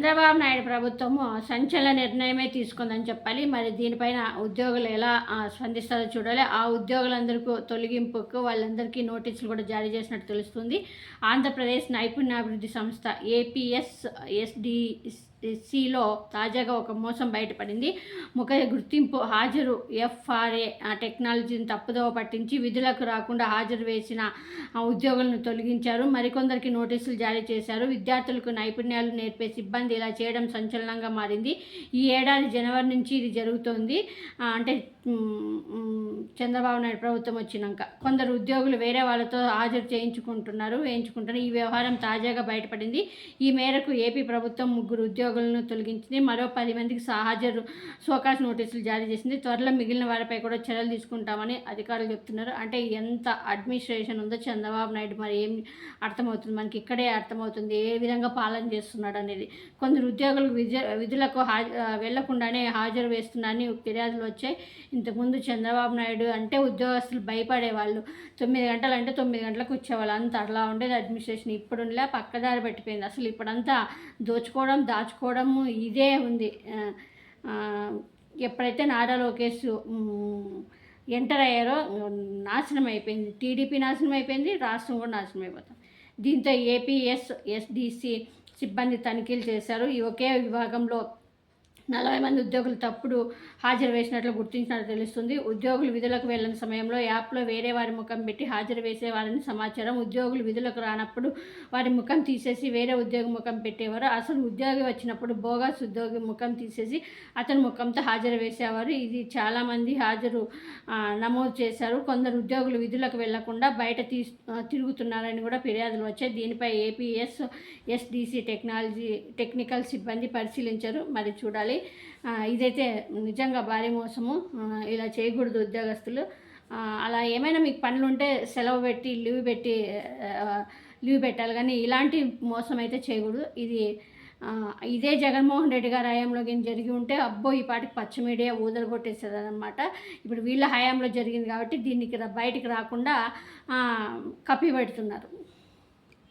చంద్రబాబు నాయుడు ప్రభుత్వము సంచలన నిర్ణయమే తీసుకుందని చెప్పాలి. మరి దీనిపైన ఉద్యోగులు ఎలా స్పందిస్తారో చూడాలి. ఆ ఉద్యోగులందరికీ తొలగింపుకు వాళ్ళందరికీ నోటీసులు కూడా జారీ చేసినట్టు తెలుస్తుంది. ఆంధ్రప్రదేశ్ నైపుణ్యాభివృద్ధి సంస్థ ఏపీఎస్ సిలో తాజాగా ఒక మోసం బయటపడింది. ముఖ గుర్తింపు హాజరు ఎఫ్ఆర్ఏ టెక్నాలజీని తప్పుదోవ పట్టించి విధులకు రాకుండా హాజరు వేసిన ఉద్యోగులను తొలగించారు. మరికొందరికి నోటీసులు జారీ చేశారు. విద్యార్థులకు నైపుణ్యాలు నేర్పే సిబ్బంది ఇలా చేయడం సంచలనంగా మారింది. ఈ ఏడాది జనవరి నుంచి ఇది జరుగుతోంది. అంటే చంద్రబాబు నాయుడు ప్రభుత్వం వచ్చినాక కొందరు ఉద్యోగులు వేరే వాళ్ళతో హాజరు చేయించుకుంటున్నారు వేయించుకుంటున్నారు. ఈ వ్యవహారం తాజాగా బయటపడింది. ఈ మేరకు ఏపీ ప్రభుత్వం ముగ్గురు ఉద్యోగులను తొలగించింది. మరో పది మందికి సా- హాజరు సోకాస్ నోటీసులు జారీ చేసింది. త్వరలో మిగిలిన వారిపై కూడా చర్యలు తీసుకుంటామని అధికారులు చెప్తున్నారు. అంటే ఎంత అడ్మినిస్ట్రేషన్ ఉందో చంద్రబాబు నాయుడు మరి ఏం అర్థమవుతుంది? మనకి ఇక్కడే అర్థమవుతుంది. ఏ విధంగా పాలన చేస్తున్నాడు అనేది. కొందరు ఉద్యోగులు విద్య విధులకు హాజ వెళ్ళకుండానే హాజరు వేస్తున్నారని ఫిర్యాదులు వచ్చాయి. ఇంతకుముందు చంద్రబాబు నాయుడు అంటే ఉద్యోగస్తులు భయపడేవాళ్ళు. తొమ్మిది గంటలు అంటే తొమ్మిది గంటలకు వచ్చేవాళ్ళు. అంత అట్లా ఉండేది అడ్మినిస్ట్రేషన్. ఇప్పుడులా పక్కదారి పెట్టిపోయింది. అసలు ఇప్పుడంతా దోచుకోవడం దాచుకోవడము ఇదే ఉంది. ఎప్పుడైతే నారా లోకేష్ ఎంటర్ అయ్యారో నాశనం అయిపోయింది. టీడీపీ నాశనం అయిపోయింది రాష్ట్రం కూడా నాశనం అయిపోతుంది. దీంతో ఏపీఎస్ ఎస్డిసి సిబ్బంది తనిఖీలు చేశారు. ఈ ఒకే విభాగంలో నలభై మంది ఉద్యోగులు తప్పుడు హాజరు వేసినట్లు గుర్తించినట్లు తెలుస్తుంది. ఉద్యోగులు విధులకు వెళ్ళిన సమయంలో యాప్లో వేరే వారి ముఖం పెట్టి హాజరు వేసేవారని సమాచారం ఉద్యోగులు విధులకు రానప్పుడు వారి ముఖం తీసేసి వేరే ఉద్యోగి ముఖం పెట్టేవారు. అసలు ఉద్యోగి వచ్చినప్పుడు బోగస్ ఉద్యోగి ముఖం తీసేసి అతని ముఖంతో హాజరు వేసేవారు. ఇది చాలామంది హాజరు నమోదు చేశారు. కొందరు ఉద్యోగులు విధులకు వెళ్ళకుండా బయట తీ తిరుగుతున్నారని కూడా ఫిర్యాదులు వచ్చాయి. దీనిపై ఏపీఎస్ ఎస్డిసి టెక్నాలజీ టెక్నికల్ సిబ్బంది పరిశీలించారు. మరి చూడాలి. ఇదైతే నిజంగా భారీ మోసము. ఇలా చేయకూడదు ఉద్యోగస్తులు. అలా ఏమైనా మీకు పనులు ఉంటే సెలవు పెట్టి లీవ్ పెట్టి లీవ్ పెట్టాలి. కానీ ఇలాంటి మోసం అయితే చేయకూడదు. ఇది ఇదే జగన్మోహన్ రెడ్డి గారి హయాంలో కానీ జరిగి ఉంటే అబ్బో ఈ పాటికి పచ్చ మీడియా ఊదలు కొట్టేస్తుంది ఇప్పుడు వీళ్ళ హయాంలో జరిగింది కాబట్టి దీనికి బయటికి రాకుండా కప్పి పెడుతున్నారు.